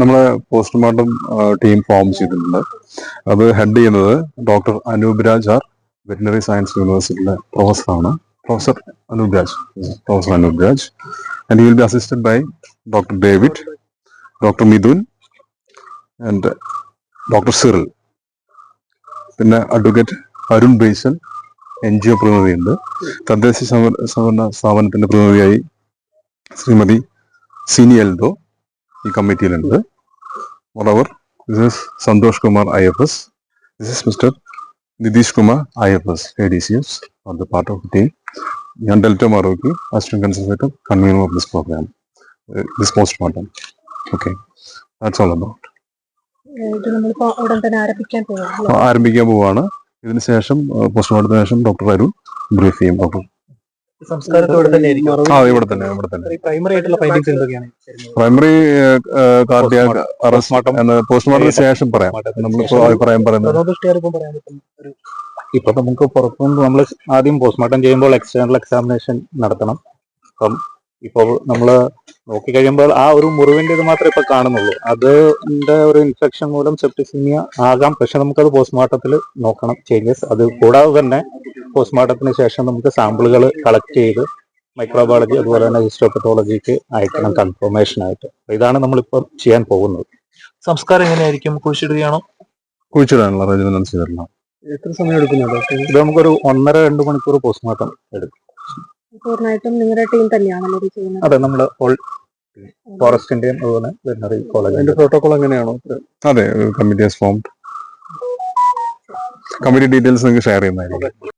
നമ്മളെ postmortem team form ചെയ്തിട്ടുണ്ട്. അത് ഹെഡ് ചെയ്യുന്നത് doctor Anoop Raj R veterinary science യൂണിവേഴ്സിറ്റിയിലെ പ്രൊഫസറാണ് professor Anoop Raj. Professor Anoop Raj. And will be assisted by doctor David doctor Mithun and doctor Cyril പിന്നെ advocate Arun Basil N G O പ്രതിനിധിയുണ്ട്. തദ്ദേശ സ്വയംഭരണ സ്ഥാപനത്തിന്റെ പ്രതിനിധിയായി ശ്രീമതി സിനി എൽദോ ഈ കമ്മിറ്റിയിലുണ്ട്. Moreover this is Santhosh Kumar I F S this is mister Nitish Kumar I F S A D C S or the part of team ഞാൻ ഡെൽറ്റോ Marokki assistant convener of this programme this post postmortem okay that's all about ആരംഭിക്കാൻ പോവാണ് ഇതിനുശേഷം പോസ്റ്റ്മോർട്ടത്തിന് ശേഷം doctor Arun brief ചെയ്യും. Doctor primary ആയിട്ടുള്ള findings എന്തൊക്കെയാണ്? പ്രൈമറി കാർഡിയാക് അറസ്റ്റ് എന്ന് പോസ്റ്റ്മോർട്ടത്തിന് ശേഷം പറയാം. നമ്മളിപ്പോ അഭിപ്രായം പറയുന്നത്. ഇപ്പൊ നമുക്ക് പുറത്തുനിന്ന് നമ്മൾ ആദ്യം പോസ്റ്റ്മോർട്ടം ചെയ്യുമ്പോൾ എക്സ്റ്റേണൽ എക്സാമിനേഷൻ നടത്തണം. അപ്പം ഇപ്പോൾ നമ്മൾ നോക്കിക്കഴിയുമ്പോൾ ആ ഒരു മുറിവിന്റെ ഇത് മാത്രമേ ഇപ്പൊ കാണുന്നുള്ളൂ. അതിന്റെ ഒരു ഇൻഫെക്ഷൻ മൂലം സെപ്റ്റിസിമിയ ആകാം. പക്ഷെ നമുക്കത് പോസ്റ്റ്മോർട്ടത്തിൽ നോക്കണം. ചേഞ്ചസ് അത് കൂടാതെ തന്നെ പോസ്റ്റ്മോർട്ടത്തിന് ശേഷം നമുക്ക് സാമ്പിളുകൾ കളക്ട് ചെയ്ത് മൈക്രോബയോളജി അതുപോലെ തന്നെ ഹിസ്റ്റോപത്തോളജിക്ക് അയക്കണം കൺഫർമേഷൻ ആയിട്ട്. അപ്പൊ ഇതാണ് നമ്മളിപ്പോൾ ചെയ്യാൻ പോകുന്നത്. സംസ്കാരം എങ്ങനെയായിരിക്കും? കുഴിച്ചിടുകയാണോ കുഴിച്ചിടാനുള്ള അറേഞ്ച്മെന്റ് ചെയ്തിടണം എത്ര സമയം എടുക്കുന്നു ഇത് നമുക്കൊരു ഒന്നര രണ്ട് മണിക്കൂർ പോസ്റ്റ്മോർട്ടം എടുക്കും. പൂർണമായിട്ടും നിങ്ങളുടെ ടീം തന്നെയാണല്ലോ ഇത് ചെയ്യുന്നത്. അതെ നമ്മൾ ഫോറസ്റ്റിന്റെയും അതുപോലെ വെറ്റിനറി കോളേജ് അതിന്റെ പ്രോട്ടോകോൾ എങ്ങനെയാണോ? അതെ കമ്മിറ്റി ഫോം കമ്മിറ്റി ഡീറ്റെയിൽസ് നിങ്ങൾക്ക് ഷെയർ ചെയ്യുന്നതായിരിക്കും.